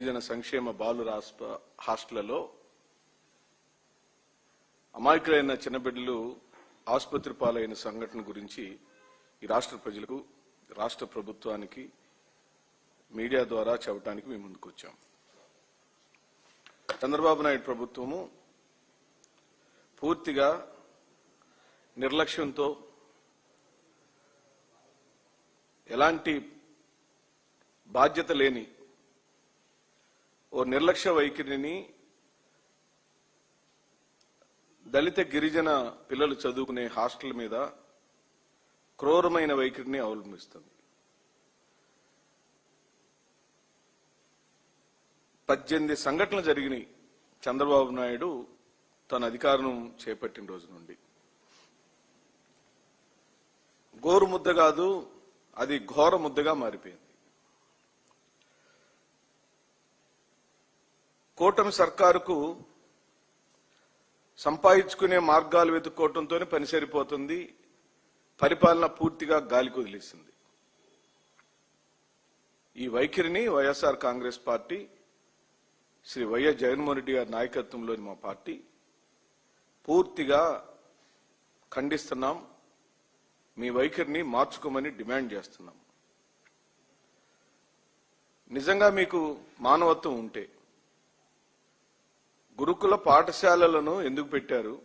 గిరిజన సంక్షేమ బాలుర హాస్ప- హాస్టళ్ళలో అమాయకులైన చిన్నబిడ్డలు ఆసుపత్రి పాలైన సంఘటన గురించి ఈ రాష్ట్ర ప్రజలకు రాష్ట్ర ప్రభుత్వానికి మీడియా ద్వారా చెప్పడానికి మేము ముందుకు వచ్చాం చంద్రబాబు నాయుడు ప్రభుత్వము పూర్తిగా నిర్లక్ష్యంతో ఎలాంటి బాధ్యత లేని ఓ నిర్లక్ష్య వైఖరిని దళిత గిరిజన పిల్లలు చదువుకునే హాస్టల్ మీద క్రూరమైన వైఖరిని అవలంబిస్తుంది. పద్దెనిమిది సంఘటనలు జరిగినాయి. చంద్రబాబు నాయుడు తన అధికారం చేపట్టిన రోజు నుండి. గోరు ముద్ద కాదు అది ఘోర ముద్దగా మారిపోయింది. కూటమి సర్కారుకు సంపాదించుకునే మార్గాలు వెతుక్కోవటంతో పని సరిపోతుంది. పరిపాలన పూర్తిగా గాలికి కుదిలేసింది ఈ వైఖరిని వైఎస్ఆర్ కాంగ్రెస్ పార్టీ శ్రీ వైఎస్ జగన్మోహన్ రెడ్డి గారి నాయకత్వంలోని మా పార్టీ పూర్తిగా ఖండిస్తున్నాం. మీ వైఖరిని మార్చుకోమని డిమాండ్ చేస్తున్నాం. నిజంగా మీకు మానవత్వం ఉంటే గురుకుల పాఠశాలలను ఎందుకు పెట్టారు?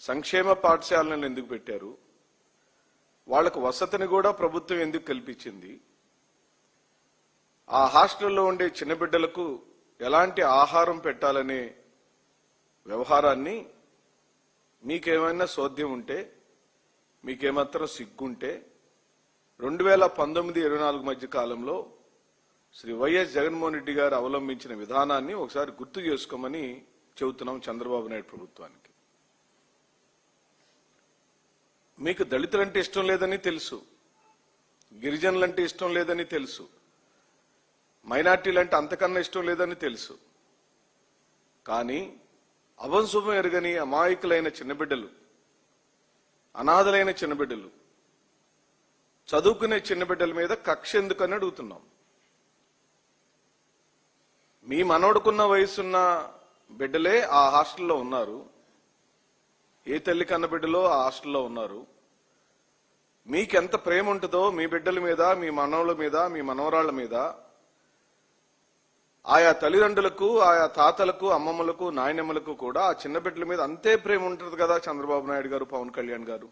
సంక్షేమ పాఠశాలను ఎందుకు పెట్టారు? వాళ్ళకు వసతిని కూడా ప్రభుత్వం ఎందుకు కల్పించింది? ఆ హాస్టల్లో ఉండే చిన్న బిడ్డలకు ఎలాంటి ఆహారం పెట్టాలనే వ్యవహారాన్ని మీకేమైనా సోద్యం ఉంటే మీకేమాత్రం సిగ్గుంటే రెండు వేల పంతొమ్మిది ఇరవై నాలుగు మధ్య కాలంలో శ్రీ వైఎస్ జగన్మోహన్ రెడ్డి గారు అవలంబించిన విధానాన్ని ఒకసారి గుర్తు చేసుకోమని చెబుతున్నాం చంద్రబాబు నాయుడు ప్రభుత్వానికి. మీకు దళితులంటే ఇష్టం లేదని తెలుసు. గిరిజనులంటే ఇష్టం లేదని తెలుసు. మైనార్టీలంటే అంతకన్నా ఇష్టం లేదని తెలుసు. కానీ అవంశుభం ఎరగని అమాయకులైన చిన్నబిడ్డలు అనాథలైన చిన్నబిడ్డలు చదువుకునే చిన్నబిడ్డల మీద కక్ష ఎందుకని అడుగుతున్నాం? మీ మనోడుకున్న వయసున్న బిడ్డలే ఆ హాస్టల్లో ఉన్నారు. ఏ తల్లి కన్న బిడ్డలో ఆ హాస్టల్లో ఉన్నారు. మీకెంత ప్రేమ ఉంటుందో మీ బిడ్డల మీద మీ మనవుల మీద మీ మనవరాళ్ళ మీద. ఆయా తల్లిదండ్రులకు ఆయా తాతలకు అమ్మమ్మలకు నాయనమ్మలకు కూడా ఆ చిన్న బిడ్డల మీద అంతే ప్రేమ ఉంటుంది కదా చంద్రబాబు నాయుడు గారు పవన్ కళ్యాణ్ గారు.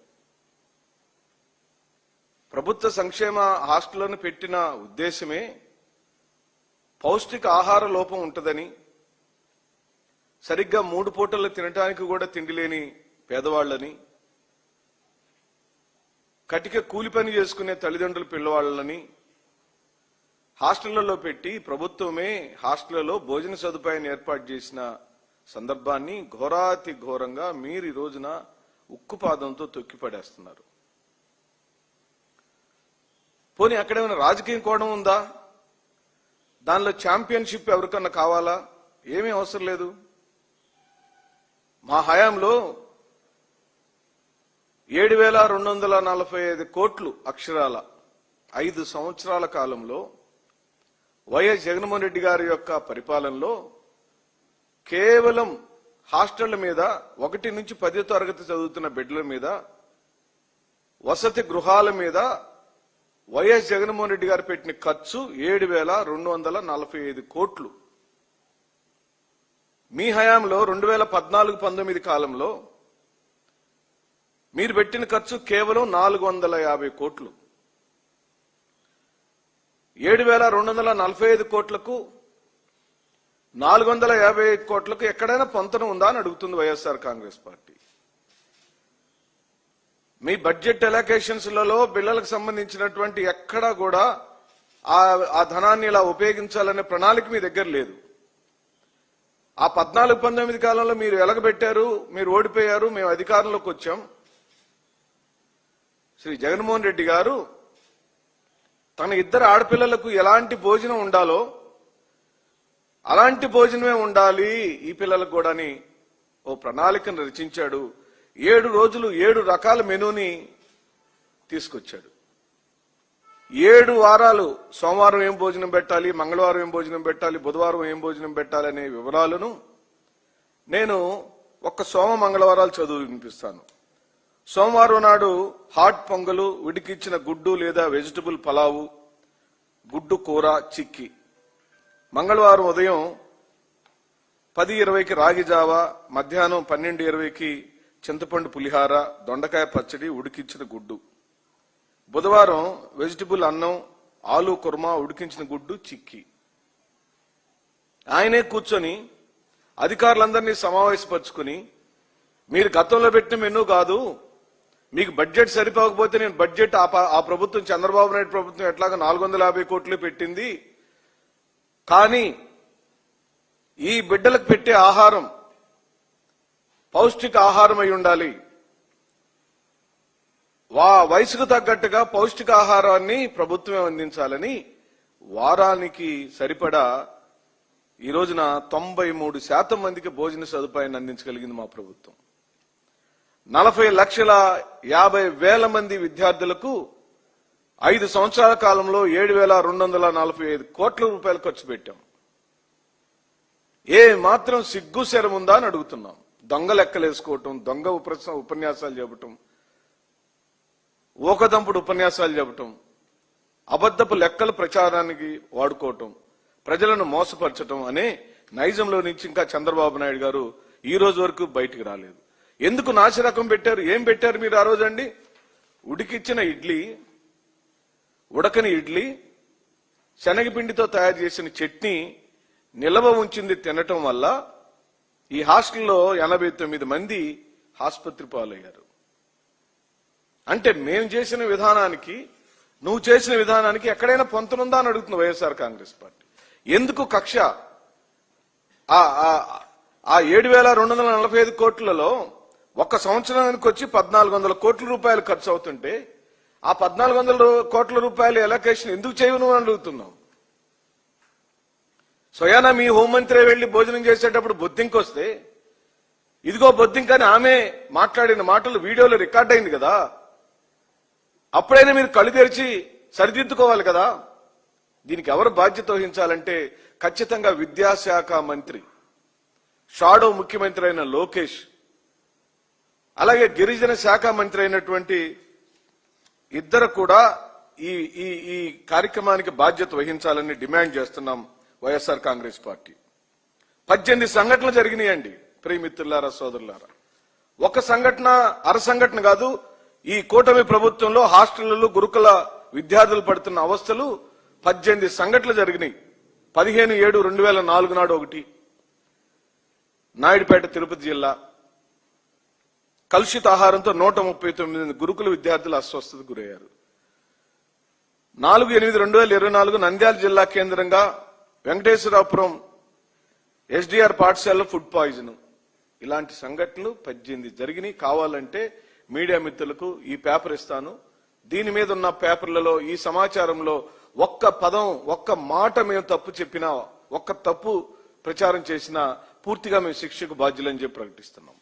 ప్రభుత్వ సంక్షేమ హాస్టల్లో పెట్టిన ఉద్దేశమే పౌష్టిక ఆహార లోపం ఉంటుందని సరిగ్గా మూడు పూటలు తినటానికి కూడా తిండి లేని పేదవాళ్ళని కటిక కూలి పని చేసుకునే తల్లిదండ్రుల పిల్లవాళ్ళని హాస్టళ్ళలో పెట్టి ప్రభుత్వమే హాస్టళ్ళలో భోజన సదుపాయాన్ని ఏర్పాటు చేసిన సందర్భాన్ని ఘోరాతి ఘోరంగా మీరు ఈ రోజున ఉక్కుపాదంతో తొక్కిపడేస్తున్నారు. పోనీ అక్కడేమైనా రాజకీయం కోణం ఉందా? దానిలో ఛాంపియన్షిప్ ఎవరికన్నా కావాలా? ఏమీ అవసరం లేదు. మా హయాంలో ఏడు వేల రెండు వందల నలభై ఐదు కోట్లు అక్షరాల ఐదు సంవత్సరాల కాలంలో వైఎస్ జగన్మోహన్ రెడ్డి గారి యొక్క పరిపాలనలో కేవలం హాస్టళ్ళ మీద ఒకటి నుంచి పదో తరగతి చదువుతున్న బిడ్డల మీద వసతి గృహాల మీద వైఎస్ జగన్మోహన్ రెడ్డి గారు పెట్టిన ఖర్చు ఏడు వేల రెండు వందల నలభై ఐదు కోట్లు. మీ హయాంలో రెండు వేల పద్నాలుగు పంతొమ్మిది కాలంలో మీరు పెట్టిన ఖర్చు కేవలం నాలుగు వందల యాభై కోట్లు. ఏడు వేల రెండు వందల నలభై ఐదు కోట్లకు నాలుగు వందల యాభై ఐదు కోట్లకు ఎక్కడైనా పొంతన ఉందా అని అడుగుతుంది వైఎస్ఆర్ కాంగ్రెస్ పార్టీ. మీ బడ్జెట్ ఎలకేషన్స్లలో సంబంధించినటువంటి ఎక్కడా కూడా ఆ ఆ ధనాన్ని ఇలా ఉపయోగించాలనే ప్రణాళిక మీ దగ్గర లేదు. ఆ పద్నాలుగు పంతొమ్మిది కాలంలో మీరు ఎలగబెట్టారు మీరు ఓడిపోయారు మేము అధికారంలోకి వచ్చాం. శ్రీ జగన్మోహన్ రెడ్డి గారు తన ఇద్దరు ఆడపిల్లలకు ఎలాంటి భోజనం ఉండాలో అలాంటి భోజనమే ఉండాలి ఈ పిల్లలకు కూడాని ఓ ప్రణాళికను రచించాడు. ఏడు రోజులు ఏడు రకాల మెనూని తీసుకొచ్చాడు. ఏడు వారాలు సోమవారం ఏం భోజనం పెట్టాలి మంగళవారం ఏం భోజనం పెట్టాలి బుధవారం ఏం భోజనం పెట్టాలి అనే వివరాలను నేను ఒక్క సోమ మంగళవారాలు చదువు వినిపిస్తాను. సోమవారం నాడు హాట్ పొంగలు ఉడికిచ్చిన గుడ్డు లేదా వెజిటబుల్ పలావు గుడ్డు కూర చిక్కి. మంగళవారం ఉదయం పది ఇరవైకి రాగి జావ మధ్యాహ్నం పన్నెండు ఇరవైకి చింతపండు పులిహార దొండకాయ పచ్చడి ఉడికించిన గుడ్డు. బుధవారం వెజిటబుల్ అన్నం ఆలు కుర్మా ఉడికించిన గుడ్డు చిక్కి. ఆయనే కూర్చొని అధికారులందరినీ సమావేశపరుచుకుని మీరు గతంలో పెట్టిన మెనూ కాదు మీకు బడ్జెట్ సరిపోకపోతే నేను బడ్జెట్ ఆ ఆ ప్రభుత్వం చంద్రబాబు నాయుడు ప్రభుత్వం ఎట్లాగా నాలుగు వందల యాభై కోట్లు పెట్టింది. కానీ ఈ బిడ్డలకు పెట్టే ఆహారం పౌష్టిక ఆహారం అయి ఉండాలి. వా వయసుకు తగ్గట్టుగా పౌష్టికాహారాన్ని ప్రభుత్వమే అందించాలని వారానికి సరిపడా ఈ రోజున తొంభై మూడు శాతం మందికి భోజన సదుపాయాన్ని అందించగలిగింది మా ప్రభుత్వం. నలభై లక్షల యాభై వేల మంది విద్యార్థులకు ఐదు సంవత్సరాల కాలంలో ఏడు వేల రెండు వందల నలభై ఐదు కోట్ల రూపాయలు ఖర్చు పెట్టాం. ఏ మాత్రం సిగ్గు శరం ఉందా అని అడుగుతున్నాం. దొంగ లెక్కలేసుకోవటం దొంగ ఉపన్యాస ఉపన్యాసాలు చెప్పటం ఊకదంపుడు ఉపన్యాసాలు చెప్పటం అబద్ధపు లెక్కల ప్రచారానికి వాడుకోవటం ప్రజలను మోసపరచటం అనే నైజంలో నుంచి ఇంకా చంద్రబాబు నాయుడు గారు ఈ రోజు వరకు బయటికి రాలేదు. ఎందుకు నాశరకం పెట్టారు? ఏం పెట్టారు మీరు ఆ రోజండి? ఉడికిచ్చిన ఇడ్లీ ఉడకని ఇడ్లీ శనగపిండితో తయారు చేసిన చట్నీ నిల్వ ఉంచింది తినటం వల్ల ఈ హాస్టల్లో ఎనభై తొమ్మిది మంది ఆసుపత్రి పాలయ్యారు. అంటే మేము చేసిన విధానానికి నువ్వు చేసిన విధానానికి ఎక్కడైనా పొంతనుందా అని అడుగుతుంది వైఎస్ఆర్ కాంగ్రెస్ పార్టీ. ఎందుకు కక్ష? ఆ- ఏడు వేల రెండు వందల నలభై ఐదు కోట్లలో ఒక సంవత్సరానికి వచ్చి పద్నాలుగు వందల కోట్ల రూపాయలు ఖర్చు అవుతుంటే ఆ పద్నాలుగు వందల కోట్ల రూపాయలు ఎలకేషన్ ఎందుకు చేయను అని అడుగుతున్నాం స్వయాన మీ హోంమంత్రి వెళ్ళి భోజనం చేసేటప్పుడు బొద్దింకొస్తే ఇదిగో బొద్దింకని ఆమె మాట్లాడిన మాటలు వీడియోలో రికార్డ్ అయింది కదా అప్పుడైనా మీరు కళ్ళు తెరిచి సరిదిద్దుకోవాలి కదా. దీనికి ఎవరు బాధ్యత వహించాలంటే ఖచ్చితంగా విద్యాశాఖ మంత్రి షాడో ముఖ్యమంత్రి అయిన లోకేష్ అలాగే గిరిజన శాఖ మంత్రి అయినటువంటి ఇద్దరు కూడా ఈ ఈ ఈ కార్యక్రమానికి బాధ్యత వహించాలని డిమాండ్ చేస్తున్నాం. వైఎస్ఆర్ కాంగ్రెస్ పార్టీ. పద్దెనిమిది సంఘటనలు జరిగినాయండి ప్రియమిత్రులారా సోదరులారా. ఒక సంఘటన అర సంఘటన కాదు ఈ కూటమి ప్రభుత్వంలో హాస్టళ్ళలో గురుకుల విద్యార్థులు పడుతున్న అవస్థలు పద్దెనిమిది సంఘటనలు జరిగినాయి. పదిహేను ఏడు రెండు వేల నాలుగు నాడు ఒకటి. నాయుడుపేట తిరుపతి జిల్లా. కలుషిత ఆహారంతో నూట ముప్పై తొమ్మిది గురుకుల విద్యార్థులు అస్వస్థతకు గురయ్యారు. నాలుగు ఎనిమిది రెండు వేల ఇరవై నాలుగు నంద్యాల జిల్లా కేంద్రంగా వెంకటేశ్వరాపురం ఎస్డిఆర్ పాఠశాలలో ఫుడ్ పాయిజన్. ఇలాంటి సంఘటనలు పద్దెనిమిది జరిగినాయి. కావాలంటే మీడియా మిత్రులకు ఈ పేపర్ ఇస్తాను. దీని మీద ఉన్న పేపర్లలో ఈ సమాచారంలో ఒక్క పదం ఒక్క మాట మేము తప్పు చెప్పినా ఒక్క తప్పు ప్రచారం చేసినా పూర్తిగా మేము శిక్షకు బాధ్యులని చెప్పి ప్రకటిస్తున్నాం.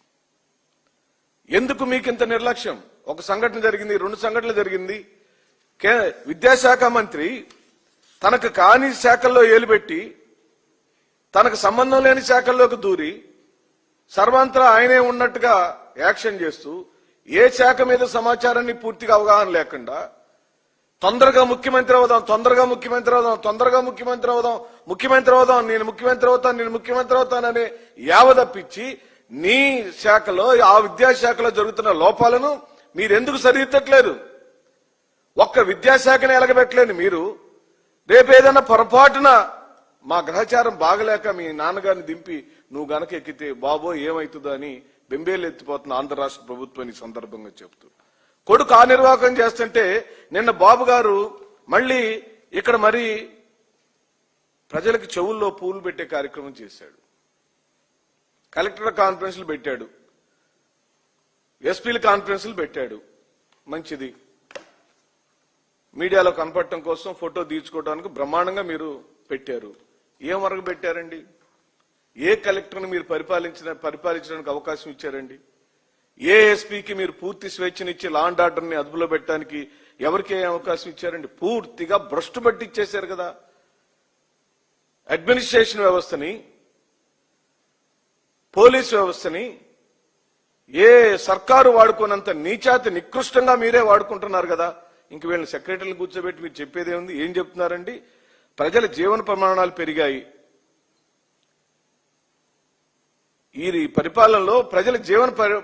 ఎందుకు మీకు ఇంత నిర్లక్ష్యం? ఒక సంఘటన జరిగింది రెండు సంఘటనలు జరిగింది. కే విద్యాశాఖ మంత్రి తనకు కాని శాఖల్లో ఏలుబెట్టి తనకు సంబంధం లేని శాఖల్లోకి దూరి సర్వంత్రా ఆయనే ఉన్నట్టుగా యాక్షన్ చేస్తూ ఏ శాఖ మీద సమాచారాన్ని పూర్తిగా అవగాహన లేకుండా తొందరగా ముఖ్యమంత్రి అవుదాం తొందరగా ముఖ్యమంత్రి అవుదాం తొందరగా ముఖ్యమంత్రి అవుదాం ముఖ్యమంత్రి అవుదాం నేను ముఖ్యమంత్రి అవుతాను నేను ముఖ్యమంత్రి అవుతానని యావదప్పించి నీ శాఖలో ఆ విద్యాశాఖలో జరుగుతున్న లోపాలను మీరెందుకు సరిదిద్దట్లేదు? ఒక్క విద్యాశాఖని ఎలగబెట్టలేని మీరు రేపు ఏదైనా పొరపాటున మా గ్రహచారం బాగలేక మీ నాన్నగారిని దింపి నువ్వు గనక ఎక్కితే బాబో ఏమవుతుందో అని బెంబేలు ఎత్తిపోతున్న ఆంధ్ర రాష్ట్ర ప్రభుత్వం ఈ సందర్భంగా చెప్తూ కొడుకు ఆ నిర్వాహకం చేస్తుంటే నిన్న బాబు గారు మళ్ళీ ఇక్కడ మరి ప్రజలకు చెవుల్లో పూలు పెట్టే కార్యక్రమం చేశాడు. కలెక్టర్ కాన్ఫరెన్స్లు పెట్టాడు. ఎస్పీల కాన్ఫరెన్స్లు పెట్టాడు. మంచిది. మీడియాలో కనపడటం కోసం ఫోటో తీర్చుకోవడానికి బ్రహ్మాండంగా మీరు పెట్టారు. ఏం వరకు పెట్టారండి? ఏ కలెక్టర్ని మీరు పరిపాలించిన పరిపాలించడానికి అవకాశం ఇచ్చారండి? ఏ ఎస్పీకి మీరు పూర్తి స్వేచ్ఛనిచ్చి లా అండ్ ఆర్డర్ని అదుపులో పెట్టడానికి ఎవరికి ఏ అవకాశం ఇచ్చారండి? పూర్తిగా భ్రష్టు పట్టించేశారు కదా. అడ్మినిస్ట్రేషన్ వ్యవస్థని పోలీస్ వ్యవస్థని ఏ సర్కారు వాడుకోనంత నీచాతి నికృష్టంగా మీరే వాడుకుంటున్నారు కదా. ఇంక వీళ్ళని సెక్రటరీలు కూర్చోబెట్టి మీరు చెప్పేదే ఉంది. ఏం చెప్తున్నారండి? ప్రజల జీవన ప్రమాణాలు పెరిగాయి. ఈ పరిపాలనలో ప్రజల జీవన పరి-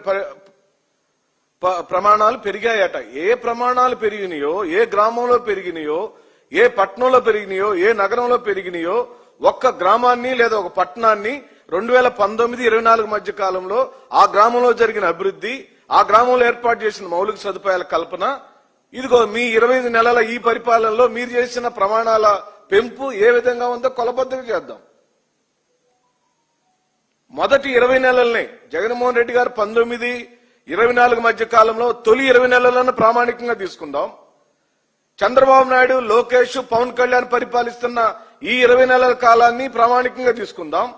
ప- ప్రమాణాలు పెరిగాయట. ఏ ప్రమాణాలు పెరిగినాయో ఏ గ్రామంలో పెరిగినాయో ఏ పట్టణంలో పెరిగినాయో ఏ నగరంలో పెరిగినాయో ఒక్క గ్రామాన్ని లేదా ఒక పట్టణాన్ని రెండు వేల పంతొమ్మిది ఇరవై నాలుగు మధ్య కాలంలో ఆ గ్రామంలో జరిగిన అభివృద్ధి ఆ గ్రామంలో ఏర్పాటు చేసిన మౌలిక సదుపాయాల కల్పన ఇదిగో మీ ఇరవై ఐదు నెలల ఈ పరిపాలనలో మీరు చేసిన ప్రమాణాల పెంపు ఏ విధంగా ఉందో కొలబద్దగా చేద్దాం. మొదటి ఇరవై నెలల్ని జగన్మోహన్ రెడ్డి గారు పంతొమ్మిది ఇరవై నాలుగు మధ్య కాలంలో తొలి ఇరవై నెలలను ప్రామాణికంగా తీసుకుందాం. చంద్రబాబు నాయుడు లోకేష్ పవన్ కళ్యాణ్ పరిపాలిస్తున్న ఈ ఇరవై నెలల కాలాన్ని ప్రామాణికంగా తీసుకుందాం.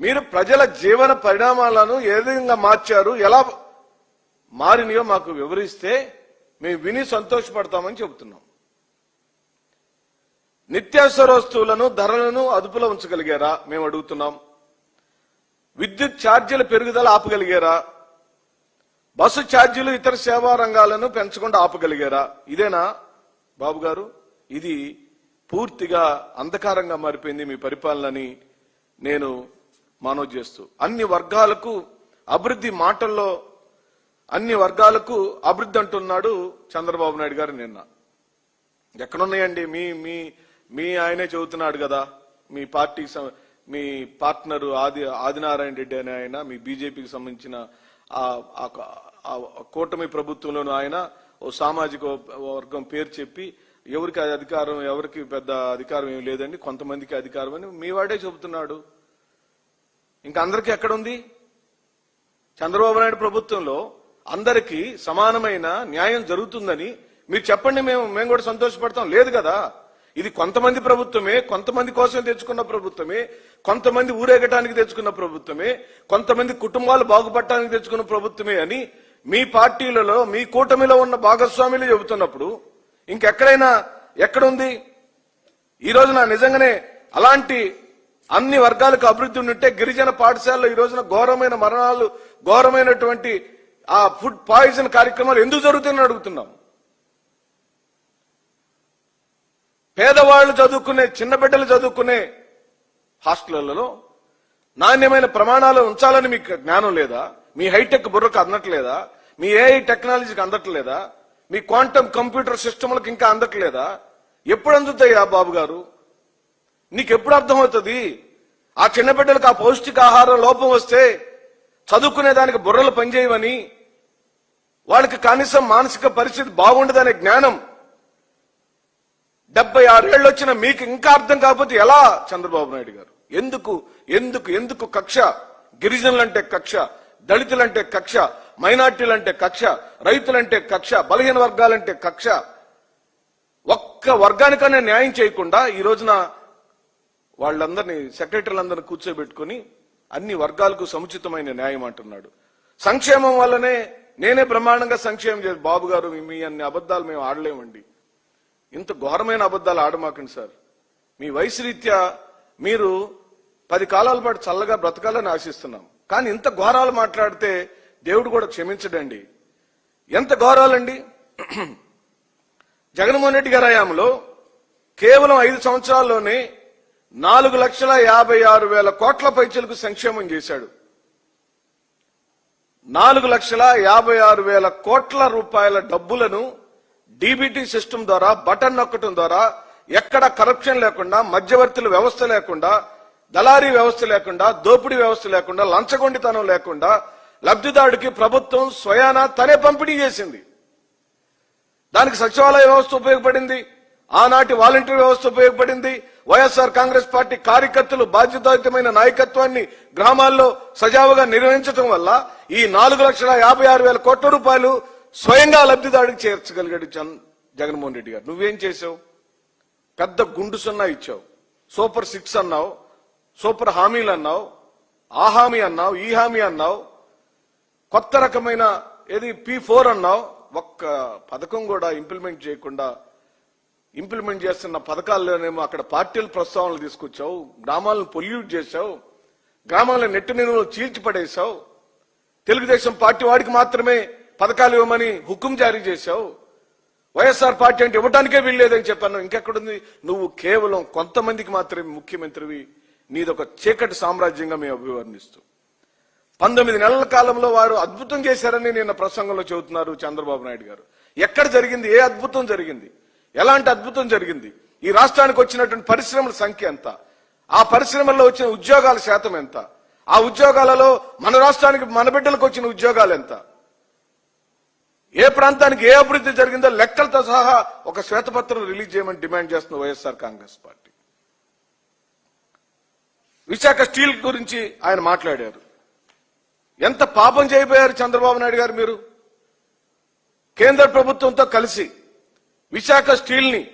మీరు ప్రజల జీవన పరిణామాలను ఏ విధంగా మార్చారు ఎలా మారినయో మాకు వివరిస్తే మేము విని సంతోషపడతామని చెబుతున్నాం. నిత్యావసర వస్తువులను ధరలను అదుపులో ఉంచగలిగారా? మేము అడుగుతున్నాం. విద్యుత్ ఛార్జీల పెరుగుదల ఆపగలిగారా? బస్సు ఛార్జీలు ఇతర సేవా రంగాలను పెంచకుండా ఆపగలిగారా? ఇదేనా? బాబు గారు ఇది పూర్తిగా అంధకారంగా మారిపోయింది మీ పరిపాలనని నేను మనవి చేస్తూ. అన్ని వర్గాలకు అభివృద్ధి మాటల్లో అన్ని వర్గాలకు అభివృద్ధి అంటున్నాడు చంద్రబాబు నాయుడు గారు నిన్న. ఎక్కడున్నాయండి? మీ మీ మీ ఆయనే చెబుతున్నాడు కదా. మీ పార్టీ మీ పార్ట్నర్ ఆది ఆదినారాయణ రెడ్డి అనే ఆయన మీ బీజేపీకి సంబంధించిన ఆ- కూటమి ప్రభుత్వంలోనూ ఆయన ఓ సామాజిక వర్గం పేరు చెప్పి ఎవరికి అధికారం ఎవరికి పెద్ద అధికారం ఏమి లేదండి. కొంతమందికి అధికారం అని మీ వాడే చెబుతున్నాడు. ఇంకా అందరికీ ఎక్కడుంది? చంద్రబాబు నాయుడు ప్రభుత్వంలో అందరికీ సమానమైన న్యాయం జరుగుతుందని మీరు చెప్పండి మేము మేము కూడా సంతోషపడతాం. లేదు కదా? ఇది కొంతమంది ప్రభుత్వమే కొంతమంది కోసం తెచ్చుకున్న ప్రభుత్వమే కొంతమంది ఊరేగటానికి తెచ్చుకున్న ప్రభుత్వమే కొంతమంది కుటుంబాలు బాగుపడటానికి తెచ్చుకున్న ప్రభుత్వమే అని మీ పార్టీలలో మీ కూటమిలో ఉన్న భాగస్వాములు చెబుతున్నప్పుడు ఇంకెక్కడైనా ఎక్కడుంది? ఈ రోజున నిజంగానే అలాంటి అన్ని వర్గాలకు అభివృద్ధి ఉంటే గిరిజన పాఠశాలలో ఈ రోజున ఘోరమైన మరణాలు ఘోరమైనటువంటి ఆ ఫుడ్ పాయిజన్ కార్యక్రమాలు ఎందుకు జరుగుతున్నాయని అడుగుతున్నాం. పేదవాళ్ళు చదువుకునే చిన్న బిడ్డలు చదువుకునే హాస్టళ్ళలో నాణ్యమైన ప్రమాణాలు ఉంచాలని మీకు జ్ఞానం లేదా? మీ హైటెక్ బుర్రకు అందట్లేదా? మీ ఏఐ టెక్నాలజీకి అందట్లేదా? మీ క్వాంటమ్ కంప్యూటర్ సిస్టమ్లకు ఇంకా అందట్లేదా? ఎప్పుడు అందుతాయా బాబు గారు? నీకు ఎప్పుడు అర్థమవుతుంది? ఆ చిన్న బిడ్డలకు ఆ పౌష్టికాహారం లోపం వస్తే చదువుకునే దానికి బుర్రలు పనిచేయవని వాళ్ళకి కనీసం మానసిక పరిస్థితి బాగుండదనే జ్ఞానం డెబ్బై ఆరేళ్ళు వచ్చిన మీకు ఇంకా అర్థం కాకపోతే ఎలా చంద్రబాబు నాయుడు గారు? ఎందుకు ఎందుకు ఎందుకు కక్ష? గిరిజనులంటే కక్ష దళితులంటే కక్ష మైనార్టీలంటే కక్ష రైతులంటే కక్ష బలహీన వర్గాలంటే కక్ష? ఒక్క వర్గానికన్నా న్యాయం చేయకుండా ఈ రోజున వాళ్ళందరినీ సెక్రటరీలందరినీ కూర్చోబెట్టుకుని అన్ని వర్గాలకు సముచితమైన న్యాయం అంటున్నాడు. సంక్షేమం వల్లనే నేనే బ్రహ్మాండంగా సంక్షేమం చేసి బాబు గారు మీ- అన్ని అబద్ధాలు మేము ఆడలేమండి. ఇంత ఘోరమైన అబద్ధాలు ఆడమాకండి సార్. మీ వయసు రీత్యా మీరు పది కాలాల పాటు చల్లగా బ్రతకాలని ఆశిస్తున్నాం. కానీ ఇంత ఘోరాలు మాట్లాడితే దేవుడు కూడా క్షమించడండి. ఎంత ఘోరాలండి? జగన్మోహన్ రెడ్డి గారి హయాంలో కేవలం ఐదు సంవత్సరాల్లోనే నాలుగు లక్షల యాభై ఆరు వేల కోట్ల పైచలకు సంక్షేమం చేశాడు. నాలుగు లక్షల యాభై ఆరు వేల కోట్ల రూపాయల డబ్బులను డీబీటీ సిస్టమ్ ద్వారా బటన్ నొక్కటం ద్వారా ఎక్కడ కరప్షన్ లేకుండా మధ్యవర్తుల వ్యవస్థ లేకుండా దళారీ వ్యవస్థ లేకుండా దోపిడీ వ్యవస్థ లేకుండా లంచగొండితనం లేకుండా లబ్ధిదారుడికి ప్రభుత్వం స్వయాన తనే పంపిణీ చేసింది. దానికి సచివాలయ వ్యవస్థ ఉపయోగపడింది. ఆనాటి వాలంటీర్ వ్యవస్థ ఉపయోగపడింది. వైఎస్ఆర్ కాంగ్రెస్ పార్టీ కార్యకర్తలు బాధ్యతాయుతమైన నాయకత్వాన్ని గ్రామాల్లో సజావుగా నిర్వహించడం వల్ల ఈ నాలుగు లక్షల యాభై ఆరు వేల కోట్ల రూపాయలు స్వయంగా లబ్ధిదారుడికి చేర్చగలిగాడు జగన్మోహన్ రెడ్డి గారు. నువ్వేం చేసావు పెద్ద గుండు సున్నా ఇచ్చావు. సూపర్ సిక్స్ అన్నావు. సూపర్ హామీలు అన్నావు. ఆ హామీ అన్నావు ఈ హామీ అన్నావు. కొత్త రకమైన ఏది పి ఫోర్ అన్నావు. ఒక్క పథకం కూడా ఇంప్లిమెంట్ చేయకుండా ఇంప్లిమెంట్ చేస్తున్న పథకాల్లోనేమో అక్కడ పార్టీల ప్రస్తావనలు తీసుకొచ్చావు గ్రామాలను పొల్యూట్ చేశావు గ్రామాల నెట్టు నిలువలు చీల్చిపడేశావు తెలుగుదేశం పార్టీ వాడికి మాత్రమే పథకాలు ఇవ్వమని హుకుం జారీ చేశావు. వైఎస్ఆర్ పార్టీ అంటే ఇవ్వడానికే వీల్లేదని చెప్పాను. ఇంకెక్కడుంది? నువ్వు కేవలం కొంతమందికి మాత్రమే ముఖ్యమంత్రివి. నీదొక చీకటి సామ్రాజ్యంగా మేము అభివర్ణిస్తూ. పంతొమ్మిది నెలల కాలంలో వారు అద్భుతం చేశారని నిన్న ప్రసంగంలో చెబుతున్నారు చంద్రబాబు నాయుడు గారు. ఎక్కడ జరిగింది? ఏ అద్భుతం జరిగింది? ఎలాంటి అద్భుతం జరిగింది? ఈ రాష్ట్రానికి వచ్చినటువంటి పరిశ్రమల సంఖ్య ఎంత? ఆ పరిశ్రమల్లో వచ్చిన ఉద్యోగాల శాతం ఎంత? ఆ ఉద్యోగాలలో మన రాష్ట్రానికి మన బిడ్డలకు వచ్చిన ఉద్యోగాలు ఎంత? ఏ ప్రాంతానికి ఏ అభివృద్ధి జరిగిందో లెక్కలతో సహా ఒక శ్వేతపత్రం రిలీజ్ చేయమని డిమాండ్ చేస్తుంది వైఎస్ఆర్ కాంగ్రెస్ పార్టీ. విశాఖ స్టీల్ గురించి ఆయన మాట్లాడారు. ఎంత పాపం చేయబోయారు చంద్రబాబు నాయుడు గారు మీరు? కేంద్ర ప్రభుత్వంతో కలిసి విశాఖ స్టీల్ని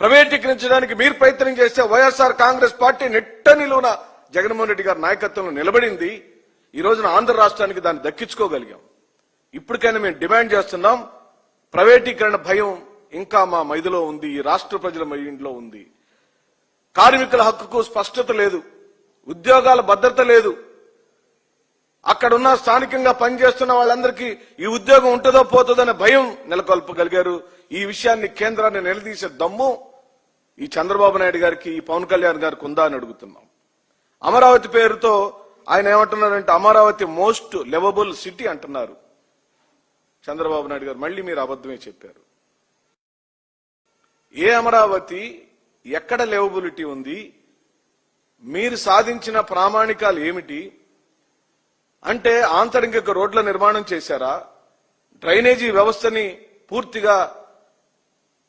ప్రైవేటీకరించడానికి మీరు ప్రయత్నం చేస్తే వైఎస్ఆర్ కాంగ్రెస్ పార్టీ నెట్ట జగన్మోహన్ రెడ్డి గారి నాయకత్వంలో నిలబడింది. ఈ రోజున ఆంధ్ర రాష్ట్రానికి దాన్ని దక్కించుకోగలిగాం. ఇప్పటికైనా మేము డిమాండ్ చేస్తున్నాం. ప్రైవేటీకరణ భయం ఇంకా మా మైదులో ఉంది. ఈ రాష్ట్ర ప్రజల మైండ్లో ఉంది. కార్మికుల హక్కుకు స్పష్టత లేదు. ఉద్యోగాల భద్రత లేదు. అక్కడున్న స్థానికంగా పనిచేస్తున్న వాళ్ళందరికీ ఈ ఉద్యోగం ఉంటుందో పోతుందనే భయం నెలకొల్పగలిగారు. ఈ విషయాన్ని కేంద్రాన్ని నిలదీసే దమ్ము ఈ చంద్రబాబు నాయుడు గారికి ఈ పవన్ కళ్యాణ్ గారికి ఉందా అని అడుగుతున్నాం. అమరావతి పేరుతో ఆయన ఏమంటున్నారంటే అమరావతి మోస్ట్ లెవబుల్ సిటీ అంటున్నారు. చంద్రబాబు నాయుడు గారు మళ్ళీ మీరు అబద్ధమే చెప్పారు. ఏ అమరావతి ఎక్కడ లెవబిలిటీ ఉంది మీరు సాధించిన ప్రామాణికాలు ఏమిటి అంటే ఆంతరింగిక రోడ్ల నిర్మాణం చేశారా డ్రైనేజీ వ్యవస్థని పూర్తిగా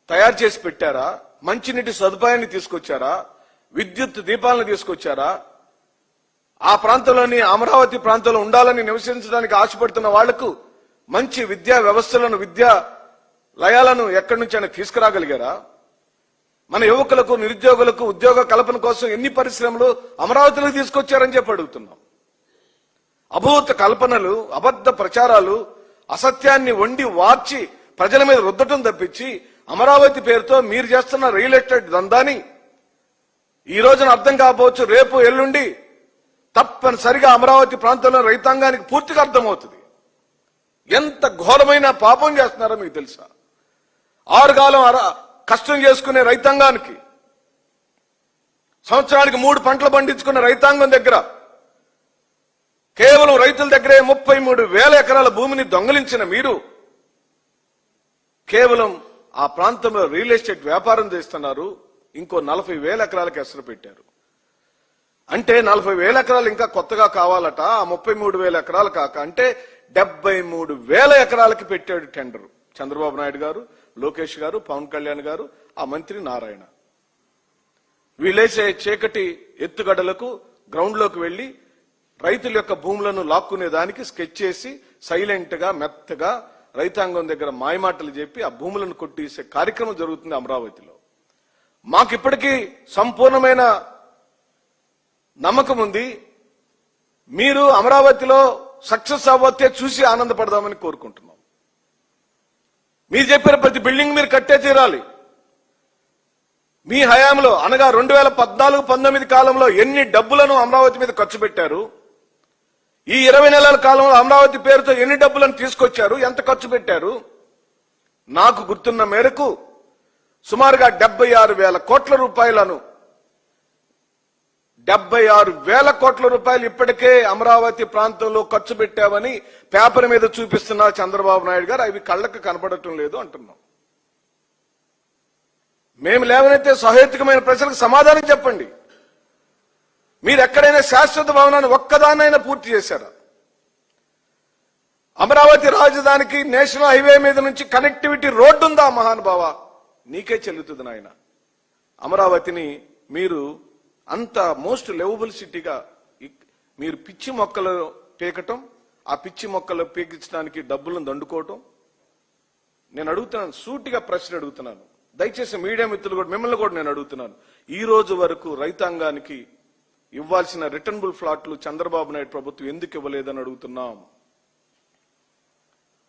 తయారు చేసి పెట్టారా? మంచినీటి సదుపాయాన్ని తీసుకొచ్చారా? విద్యుత్ దీపాలను తీసుకొచ్చారా? ఆ ప్రాంతంలోని అమరావతి ప్రాంతంలో ఉండాలని నివసించడానికి ఆశపడుతున్న వాళ్ళకు మంచి విద్యా వ్యవస్థలను విద్యా లయాలను ఎక్కడి నుంచి అయినా తీసుకురాగలిగారా? మన యువకులకు నిరుద్యోగులకు ఉద్యోగ కల్పన కోసం ఎన్ని పరిశ్రమలు అమరావతిలో తీసుకొచ్చారని చెప్పి అడుగుతున్నాం. అభూత కల్పనలు అబద్ధ ప్రచారాలు అసత్యాన్ని వండి వార్చి ప్రజల మీద రుద్దటం తప్పించి అమరావతి పేరుతో మీరు చేస్తున్న రియల్ ఎస్టేట్ దందాని ఈ రోజున అర్థం కాకపోవచ్చు రేపు ఎల్లుండి తప్పనిసరిగా అమరావతి ప్రాంతంలో రైతాంగానికి పూర్తిగా అర్థమవుతుంది. ఎంత ఘోరమైన పాపం చేస్తున్నారో మీకు తెలుసా? ఆరుగాలం అర కష్టం చేసుకునే రైతాంగానికి సంవత్సరానికి మూడు పంటలు పండించుకున్న రైతాంగం దగ్గర కేవలం రైతుల దగ్గరే ముప్పై మూడు వేల ఎకరాల భూమిని దొంగలించిన మీరు కేవలం ఆ ప్రాంతంలో రియల్ ఎస్టేట్ వ్యాపారం చేస్తున్నారు. ఇంకో నలభై వేల ఎకరాలకు ఎసరు పెట్టారు. అంటే నలభై వేల ఎకరాలు ఇంకా కొత్తగా కావాలట ఆ ముప్పై మూడు వేల ఎకరాలు కాక. అంటే డెబ్బై మూడు వేల ఎకరాలకి పెట్టాడు టెండర్. చంద్రబాబు నాయుడు గారు లోకేష్ గారు పవన్ కళ్యాణ్ గారు ఆ మంత్రి నారాయణ. వీలేసే చీకటి ఎత్తుగడలకు గ్రౌండ్లోకి వెళ్ళి రైతుల యొక్క భూములను లాక్కునే దానికి స్కెచ్ చేసి సైలెంట్గా మెత్తగా రైతాంగం దగ్గర మాయమాటలు చెప్పి ఆ భూములను కొట్టేసే కార్యక్రమం జరుగుతుంది అమరావతిలో. మాకు ఇప్పటికీ సంపూర్ణమైన నమ్మకం ఉంది. మీరు అమరావతిలో సక్సెస్ అవ్వతే చూసి ఆనందపడదామని కోరుకుంటున్నాం. మీరు చెప్పిన ప్రతి బిల్డింగ్ మీరు కట్టే తీరాలి. మీ హయాంలో అనగా రెండు వేల పద్నాలుగు పంతొమ్మిది కాలంలో ఎన్ని డబ్బులను అమరావతి మీద ఖర్చు పెట్టారు? ఈ ఇరవై నెలల కాలంలో అమరావతి పేరుతో ఎన్ని డబ్బులను తీసుకొచ్చారు? ఎంత ఖర్చు పెట్టారు? నాకు గుర్తున్న మేరకు సుమారుగా డెబ్బై ఆరు వేల కోట్ల రూపాయలను డెబ్బై ఆరు వేల కోట్ల రూపాయలు ఇప్పటికే అమరావతి ప్రాంతంలో ఖర్చు పెట్టామని పేపర్ మీద చూపిస్తున్న చంద్రబాబు నాయుడు గారు అవి కళ్ళకు కనపడటం లేదు అంటున్నాం. మేము లేవనైతే సహేతుకమైన ప్రజలకు సమాధానం చెప్పండి. మీరు ఎక్కడైనా శాశ్వత భవనాన్ని ఒక్కదానైనా పూర్తి చేశారా? అమరావతి రాజధానికి నేషనల్ హైవే మీద నుంచి కనెక్టివిటీ రోడ్డు ఉందా మహానుభావ? నీకే చెల్లుతుంది నాయన. అమరావతిని మీరు అంత మోస్ట్ లెవబుల్ సిటీగా మీరు పిచ్చి మొక్కలు పీకటం ఆ పిచ్చి మొక్కలు పీకించడానికి డబ్బులను దండుకోవటం. నేను అడుగుతున్నాను సూటిగా ప్రశ్న అడుగుతున్నాను. దయచేసి మీడియా మిత్రులు కూడా మిమ్మల్ని కూడా నేను అడుగుతున్నాను. ఈ రోజు వరకు రైతాంగానికి ఇవ్వాల్సిన రిటర్నబుల్ ఫ్లాట్లు చంద్రబాబు నాయుడు ప్రభుత్వం ఎందుకు ఇవ్వలేదని అడుగుతున్నాం.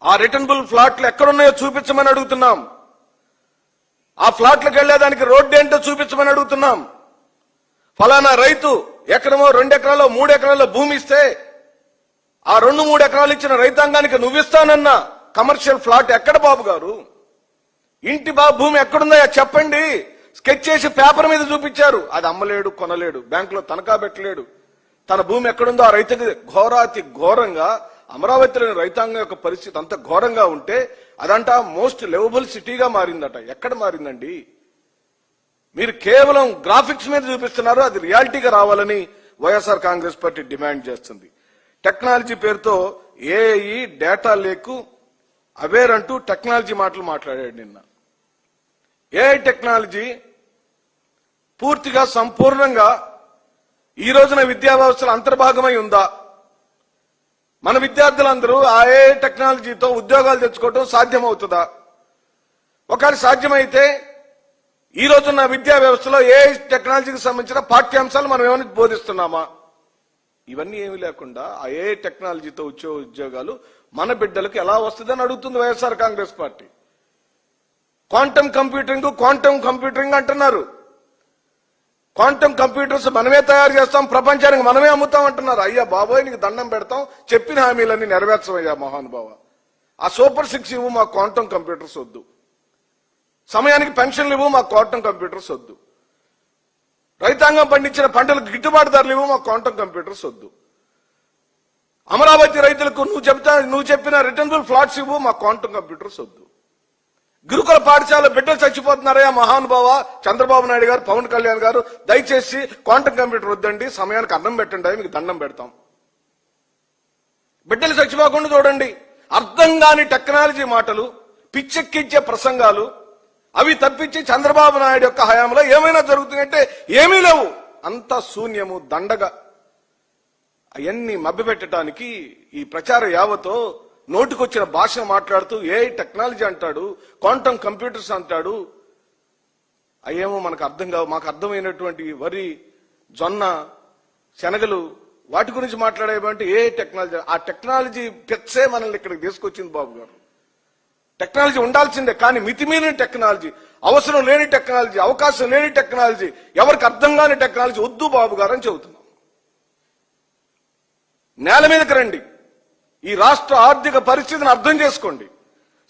ఆ రిటర్నబుల్ ఫ్లాట్లు ఎక్కడున్నాయో చూపించమని అడుగుతున్నాం. ఆ ఫ్లాట్లకు వెళ్ళేదానికి రోడ్డు ఏంటో చూపించమని అడుగుతున్నాం. ఫలానా రైతు ఎకరమో రెండు ఎకరాలో మూడు ఎకరాల్లో భూమి ఇస్తే ఆ రెండు మూడు ఎకరాలు ఇచ్చిన రైతాంగానికి నువ్విస్తానన్న కమర్షియల్ ఫ్లాట్ ఎక్కడ బాబు గారు? ఇంటి బా భూమి ఎక్కడుందో చెప్పండి. స్కెచ్ చేసి పేపర్ మీద చూపించారు. అది అమ్మలేడు కొనలేడు. బ్యాంకులో తనఖా పెట్టలేడు. తన భూమి ఎక్కడుందో ఆ రైతుకి ఘోరాతి ఘోరంగా అమరావతిలోని రైతాంగం యొక్క పరిస్థితి అంత ఘోరంగా ఉంటే అదంట మోస్ట్ లెవబుల్ సిటీగా మారిందట. ఎక్కడ మారిందండి? మీరు కేవలం గ్రాఫిక్స్ మీద చూపిస్తున్నారు అది రియాలిటీగా రావాలని వైఎస్ఆర్ కాంగ్రెస్ పార్టీ డిమాండ్ చేస్తుంది. టెక్నాలజీ పేరుతో ఏఐ డేటా లేకు అవేర్ అంటూ టెక్నాలజీ మాటలు మాట్లాడాడు నిన్న. ఏఐ టెక్నాలజీ పూర్తిగా సంపూర్ణంగా ఈ రోజున విద్యా వ్యవస్థలో అంతర్భాగమై ఉందా? మన విద్యార్థులందరూ ఆ ఏ టెక్నాలజీతో ఉద్యోగాలు తెచ్చుకోవడం సాధ్యమవుతుందా? ఒకవేళ సాధ్యమైతే ఈ రోజున్న విద్యా వ్యవస్థలో ఏఐ టెక్నాలజీకి సంబంధించిన పాఠ్యాంశాలు మనం ఏమైనా బోధిస్తున్నామా? ఇవన్నీ ఏమీ లేకుండా ఆ ఏ టెక్నాలజీతో వచ్చే ఉద్యోగాలు మన బిడ్డలకు ఎలా వస్తుందని అడుగుతుంది YSR Congress party. Quantum computering quantum computering అంటున్నారు. క్వాంటమ్ కంప్యూటర్స్ మనమే తయారు చేస్తాం ప్రపంచానికి మనమే అమ్ముతాం అంటున్నారు. అయ్యా బాబోయ్ నీకు దండం పెడతాం చెప్పిన హామీలన్నీ నెరవేర్చమయ్యా మహానుభావ ఆ సూపర్ సిక్స్ ఇవ్వు మా క్వాంటమ్ కంప్యూటర్స్ వద్దు. సమయానికి పెన్షన్లు ఇవ్వు మా క్వాంటమ్ కంప్యూటర్స్ వద్దు. రైతాంగం పండించిన పంటలకు గిట్టుబాటు ధరలు ఇవ్వు మా క్వాంటమ్ కంప్యూటర్స్ వద్దు. అమరావతి రైతులకు నువ్వు చెప్తా నువ్వు చెప్పిన రిటర్నబుల్ ఫ్లాట్స్ ఇవ్వు మా క్వాంటమ్ కంప్యూటర్స్ వద్దు. గురుకుల పాఠశాల బిడ్డలు చచ్చిపోతున్నారయ్యా మహానుభావ చంద్రబాబు నాయుడు గారు పవన్ కళ్యాణ్ గారు. దయచేసి క్వాంటమ్ కంప్యూటర్ వద్దండి సమయానికి అన్నం పెట్టండి మీకు దండం పెడతాం. బిడ్డలు చచ్చిపోకుండా చూడండి. అర్థం కాని టెక్నాలజీ మాటలు పిచ్చెక్కించే ప్రసంగాలు అవి తప్పించి చంద్రబాబు నాయుడు యొక్క హయాంలో ఏమైనా జరుగుతుందంటే ఏమీ లేవు. అంత శూన్యము దండగా. అవన్నీ మభ్యపెట్టడానికి ఈ ప్రచార యావతో నోటికొచ్చిన భాష మాట్లాడుతూ ఏ టెక్నాలజీ అంటాడు క్వాంటమ్ కంప్యూటర్స్ అంటాడు. అయ్యేమో మనకు అర్థం కావు మాకు అర్థమైనటువంటి వరి జొన్న శనగలు వాటి గురించి మాట్లాడేమంటే ఏ టెక్నాలజీ. ఆ టెక్నాలజీ పెచ్చే మనల్ని ఇక్కడికి తీసుకొచ్చింది బాబు గారు. టెక్నాలజీ ఉండాల్సిందే కానీ మితిమీరిన టెక్నాలజీ అవసరం లేని టెక్నాలజీ అవకాశం లేని టెక్నాలజీ ఎవరికి అర్థం కాని టెక్నాలజీ వద్దు బాబు గారు అని చెబుతున్నాం. నేల మీదకి రండి. ఈ రాష్ట్ర ఆర్థిక పరిస్థితిని అర్థం చేసుకోండి.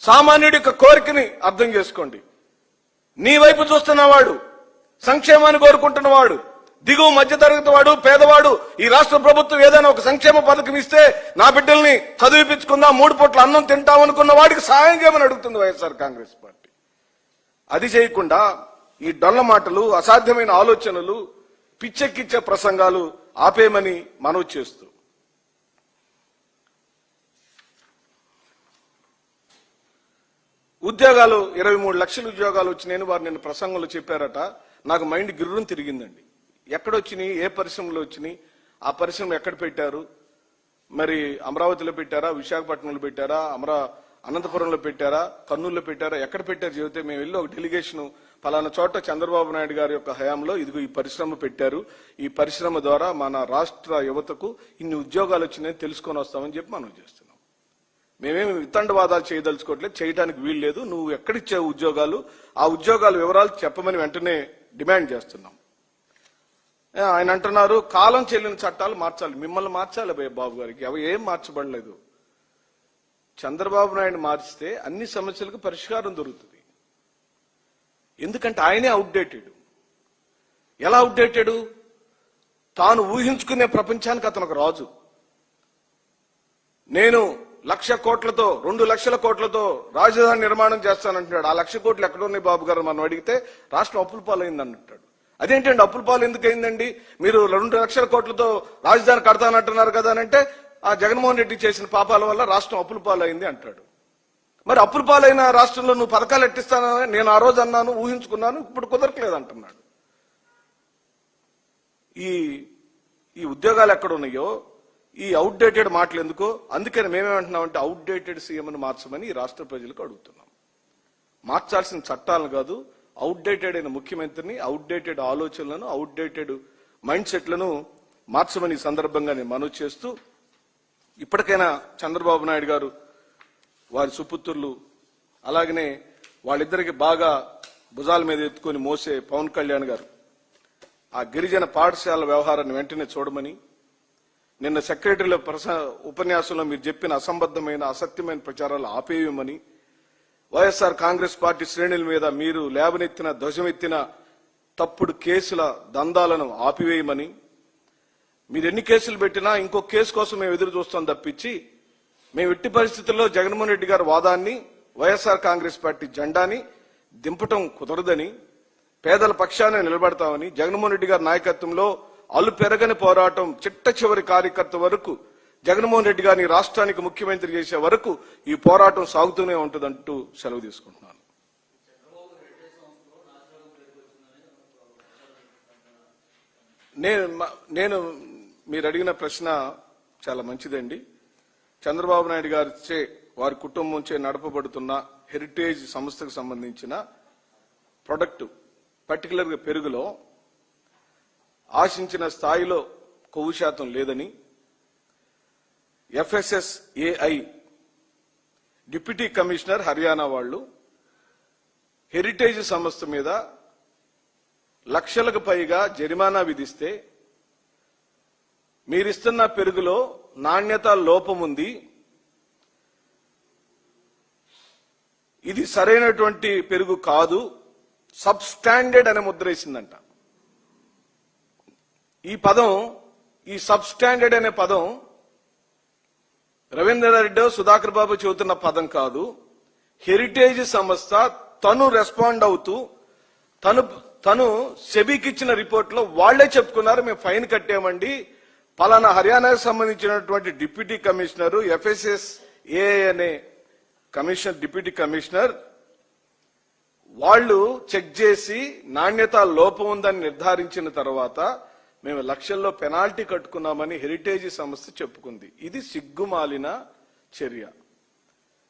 సామాన్యుడి యొక్క కోరికని అర్థం చేసుకోండి. నీ వైపు చూస్తున్నవాడు సంక్షేమాన్ని కోరుకుంటున్నవాడు దిగువ మధ్యతరగతి వాడు పేదవాడు ఈ రాష్ట్ర ప్రభుత్వం ఏదైనా ఒక సంక్షేమ పథకం ఇస్తే నా బిడ్డల్ని చదివిపించుకుందాం మూడు పూట్ల అన్నం తింటామనుకున్న వాడికి సాయం చేయమని అడుగుతుంది వైఎస్ఆర్ కాంగ్రెస్ పార్టీ. అది చేయకుండా ఈ డొల్ల మాటలు అసాధ్యమైన ఆలోచనలు పిచ్చెక్కిచ్చే ప్రసంగాలు ఆపేయమని మనవి చేస్తూ ఉద్యోగాలు ఇరవై మూడు లక్షల ఉద్యోగాలు వచ్చినాయని వారు నిన్న ప్రసంగంలో చెప్పారట. నాకు మైండ్ గిర్రం తిరిగిందండి. ఎక్కడొచ్చినాయి ఏ పరిశ్రమలు వచ్చినాయి ఆ పరిశ్రమ ఎక్కడ పెట్టారు మరి అమరావతిలో పెట్టారా విశాఖపట్నంలో పెట్టారా అమరా అనంతపురంలో పెట్టారా కర్నూలులో పెట్టారా ఎక్కడ పెట్టారు చెబితే మేము వెళ్ళి ఒక డెలిగేషన్ పలానా చోట చంద్రబాబు నాయుడు గారి యొక్క హయాంలో ఇదిగో ఈ పరిశ్రమ పెట్టారు. ఈ పరిశ్రమ ద్వారా మన రాష్ట్ర యువతకు ఇన్ని ఉద్యోగాలు వచ్చినాయని తెలుసుకొని వస్తామని చెప్పి మనం చేస్తున్నాం. మేమేమి వితండవాదాలు చేయదలుచుకోవట్లేదు చేయడానికి వీలు లేదు. నువ్వు ఎక్కడిచ్చావు ఉద్యోగాలు ఆ ఉద్యోగాల వివరాలు చెప్పమని వెంటనే డిమాండ్ చేస్తున్నాం. ఆయన అంటున్నారు కాలం చెల్లిన చట్టాలు మార్చాలి. మిమ్మల్ని మార్చాలి భయ బాబు గారికి. అవి ఏం మార్చబడలేదు. చంద్రబాబు నాయుడు మార్చితే అన్ని సమస్యలకు పరిష్కారం దొరుకుతుంది. ఎందుకంటే ఆయనే అవుట్డేటెడ్ ఎలా అవుట్డేటెడ్ తాను ఊహించుకునే ప్రపంచానికి అతను ఒక రాజు. నేను లక్ష కోట్లతో రెండు లక్షల కోట్లతో రాజధాని నిర్మాణం చేస్తానంటున్నాడు. ఆ లక్ష కోట్లు ఎక్కడున్నాయి బాబు గారు మనం అడిగితే రాష్ట్రం అప్పుల పాలైంది అంటాడు అదేంటండి అప్పుల పాలు ఎందుకు అయిందండి? మీరు రెండు లక్షల కోట్లతో రాజధాని కడతానంటున్నారు కదా అని అంటే ఆ జగన్మోహన్ రెడ్డి చేసిన పాపాల వల్ల రాష్ట్రం అప్పుల పాలైంది అంటాడు. మరి అప్పుల పాలైన రాష్ట్రంలో నువ్వు పథకాలు ఎట్టిస్తానని నేను ఆ రోజు అన్నాను ఊహించుకున్నాను ఇప్పుడు కుదరట్లేదు అంటున్నాడు. ఈ ఈ ఉద్యోగాలు ఎక్కడ ఉన్నాయో ఈ అవుట్డేటెడ్ మాటలు ఎందుకో? అందుకని మేమేమంటున్నామంటే అవుట్డేటెడ్ సీఎంను మార్చమని ఈ రాష్ట్ర ప్రజలకు అడుగుతున్నాం. మార్చాల్సిన చట్టాలను కాదు అవుట్డేటెడ్ అయిన ముఖ్యమంత్రిని అవుట్డేటెడ్ ఆలోచనలను అవుట్డేటెడ్ మైండ్ సెట్లను మార్చమని ఈ సందర్భంగా నేను మనవి చేస్తూ ఇప్పటికైనా చంద్రబాబు నాయుడు గారు వారి సుపుత్రులు అలాగనే వాళ్ళిద్దరికి బాగా భుజాల మీద ఎత్తుకొని మోసే పవన్ కళ్యాణ్ గారు ఆ గిరిజన పాఠశాల వ్యవహారాన్ని వెంటనే చూడమని నిన్న సెక్రటరీల ప్రస ఉపన్యాసంలో మీరు చెప్పిన అసంబద్ధమైన అసత్యమైన ప్రచారాలు ఆపేయమని వైఎస్ఆర్ కాంగ్రెస్ పార్టీ శ్రేణుల మీద మీరు లేవనెత్తిన ధ్వజమెత్తిన తప్పుడు కేసుల దందాలను ఆపివేయమని మీరు ఎన్ని కేసులు పెట్టినా ఇంకో కేసు కోసం మేము ఎదురు చూస్తాం తప్పించి మేము ఎట్టి పరిస్థితుల్లో జగన్మోహన్ రెడ్డి గారి వాదాన్ని వైఎస్ఆర్ కాంగ్రెస్ పార్టీ జెండాని దింపటం కుదరదని పేదల పక్షాన నిలబడతామని జగన్మోహన్ రెడ్డి గారి నాయకత్వంలో అల్లు పెరగని పోరాటం చిట్ట చివరి కార్యకర్త వరకు జగన్మోహన్ రెడ్డి గారిని రాష్ట్రానికి ముఖ్యమంత్రి చేసే వరకు ఈ పోరాటం సాగుతూనే ఉంటుందంటూ సెలవు తీసుకుంటున్నాను. నేను నేను మీరు అడిగిన ప్రశ్న చాలా మంచిదండి. చంద్రబాబు నాయుడు గారిచే వారి కుటుంబంచే నడపబడుతున్న హెరిటేజ్ సంస్థకు సంబంధించిన ప్రొడక్ట్ పర్టికులర్గా పెరుగులో ఆశించిన స్థాయిలో కొవ్వు శాతం లేదని FSSAI deputy commissioner Haryana వాళ్ళు హెరిటేజ్ సంస్థ మీద లక్షలకు పైగా జరిమానా విధిస్తే మీరిస్తున్న పెరుగులో నాణ్యత లోపం ఉంది. ఇది సరైనటువంటి పెరుగు కాదు. సబ్ స్టాండర్డ్ అనే ముద్ర ఈ పదం ఈ సబ్ స్టాండర్డ్ అనే పదం రవీంద్రారెడ్డి సుధాకర్ బాబు చెబుతున్న పదం కాదు. హెరిటేజ్ సంస్థ తను రెస్పాండ్ అవుతూ తను తను సెబీకి ఇచ్చిన రిపోర్ట్లో వాళ్ళే చెప్పుకున్నారు మేము ఫైన్ కట్టామండి పలానా హర్యానాకు సంబంధించినటువంటి డిప్యూటీ కమిషనర్ ఎఫ్ఎస్ఎస్ ఏ అనే కమిషనర్ డిప్యూటీ కమిషనర్ వాళ్ళు చెక్ చేసి నాణ్యత లోపం ఉందని నిర్ధారించిన తర్వాత మేము లక్షల్లో పెనాల్టీ కట్టుకున్నామని హెరిటేజ్ సంస్థ చెప్పుకుంది. ఇది సిగ్గుమాలిన చర్య.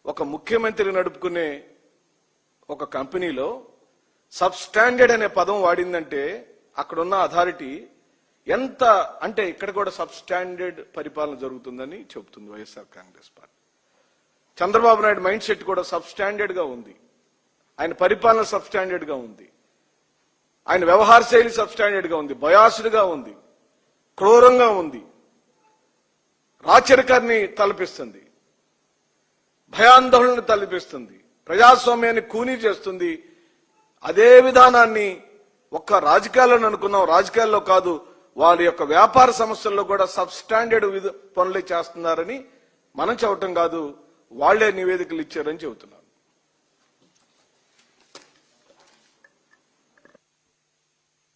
ఒక ముఖ్యమంత్రి నడుపుకునే ఒక కంపెనీలో సబ్స్టాండర్డ్ అనే పదం వాడిందంటే అక్కడున్న అథారిటీ ఎంత అంటే ఇక్కడ కూడా సబ్ స్టాండర్డ్ పరిపాలన జరుగుతుందని చెబుతుంది YSR Congress party. Chandrababu Naidu mind set కూడా సబ్స్టాండర్డ్గా ఉంది. ఆయన పరిపాలన సబ్స్టాండర్డ్గా ఉంది. ఆయన వ్యవహార శైలి సబ్స్టాండర్డ్గా ఉంది బయాసుడ్గా ఉంది క్రూరంగా ఉంది రాచరికాన్ని తలపిస్తుంది భయాందోళన తలపిస్తుంది ప్రజాస్వామ్యాన్ని కూనీ చేస్తుంది. అదే విధానాన్ని ఒక్క రాజకీయాల్లో అనుకున్నాం రాజకీయాల్లో కాదు వారి యొక్క వ్యాపార సమస్యల్లో కూడా సబ్స్టాండర్డ్ విధ- పనులే చేస్తున్నారని మనం చెప్పటం కాదు వాళ్ళే నివేదికలు ఇచ్చారని చెబుతున్నారు